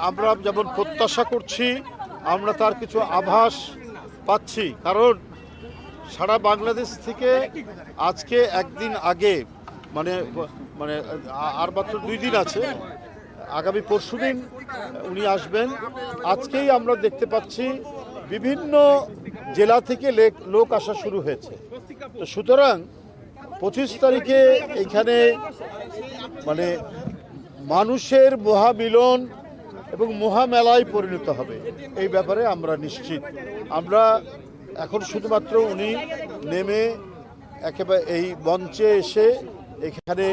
আমরা যেমন প্রত্যাশা করছি, আমরা তার কিছু আভাস পাচ্ছি। কারণ সারা বাংলাদেশ থেকে আজকে একদিন আগে মানে মানে আর মাত্র দুই দিন আছে, আগামী পরশুদিন উনি আসবেন। আজকেই আমরা দেখতে পাচ্ছি বিভিন্ন জেলা থেকে লেক- লোক আসা শুরু হয়েছে। তো সুতরাং পঁচিশ তারিখে এখানে মানে মানুষের মহামিলন এবং মহামেলায় পরিণত হবে। এই ব্যাপারে আমরা নিশ্চিত। আমরা এখন শুধুমাত্র উনি নেমে একেবারে এই মঞ্চে এসে এখানে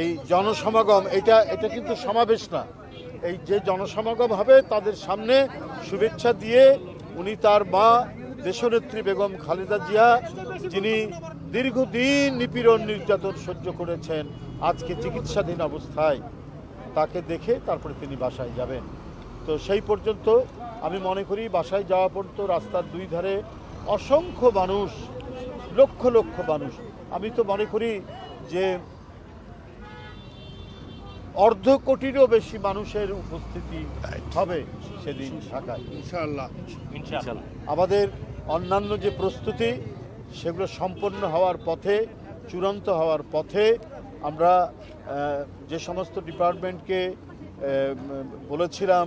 এই জনসমাগম, এটা এটা কিন্তু সমাবেশ না। এই যে জনসমাগম হবে তাদের সামনে শুভেচ্ছা দিয়ে উনি তার মা দেশনেত্রী বেগম খালেদা জিয়া, যিনি দীর্ঘদিন নিপীড়ন নির্যাতন সহ্য করেছেন, আজকে চিকিৎসাধীন অবস্থায়। তাকে দেখে তারপরে তিনি বাসায় যাবেন। তো সেই পর্যন্ত আমি মনে করি বাসায় যাওয়া পর্যন্ত রাস্তার দুই ধারে অসংখ্য মানুষ লক্ষ লক্ষ মানুষ। আমি তো মনে করি যে অর্ধ কোটিরও বেশি মানুষের উপস্থিতি হবে সেদিন ঢাকায়। ইনশাআল্লাহ। আমাদের অন্যান্য যে প্রস্তুতি সেগুলো সম্পন্ন হওয়ার পথে চূড়ান্ত হওয়ার পথে আমরা যে সমস্ত ডিপার্টমেন্টকে বলেছিলাম,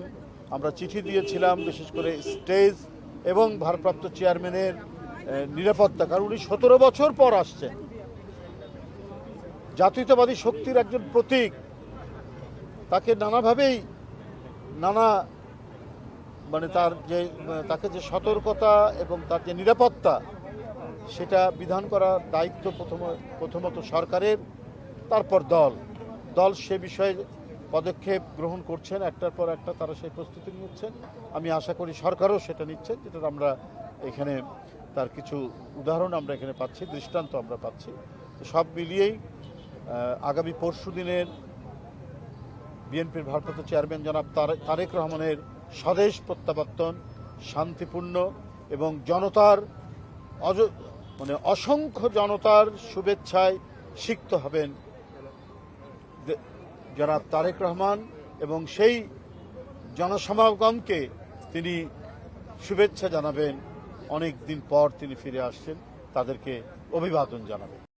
আমরা চিঠি দিয়েছিলাম, বিশেষ করে স্টেজ এবং ভারপ্রাপ্ত চেয়ারম্যানের নিরাপত্তা, কারণ উনি সতেরো বছর পর আসছেন। জাতীয়তাবাদী শক্তির একজন প্রতীক, তাকে নানাভাবেই, নানা মানে তার যে, তাকে যে সতর্কতা এবং তার যে নিরাপত্তা, সেটা বিধান করার দায়িত্ব প্রথম, প্রথমত সরকারের, তারপর দল। দল সে বিষয়ে পদক্ষেপ গ্রহণ করছেন, একটার পর একটা তারা সেই প্রস্তুতি নিচ্ছেন। আমি আশা করি সরকারও সেটা নিচ্ছেন, যেটা আমরা এখানে তার কিছু উদাহরণ আমরা এখানে পাচ্ছি, দৃষ্টান্ত আমরা পাচ্ছি। তো সব মিলিয়েই আগামী পরশু দিনের বিএনপির ভারপ্রাপ্ত চেয়ারম্যান জনাব তারে- তারেক রহমানের স্বদেশ প্রত্যাবর্তন শান্তিপূর্ণ এবং জনতার অজ মানে অসংখ্য জনতার শুভেচ্ছায় সিক্ত হবেন জনাব তারেক রহমান এবং সেই জনসমাগমকে তিনি শুভেচ্ছা জানাবেন। অনেক দিন পর তিনি ফিরে আসছেন। তাদেরকে অভিবাদন জানাবেন।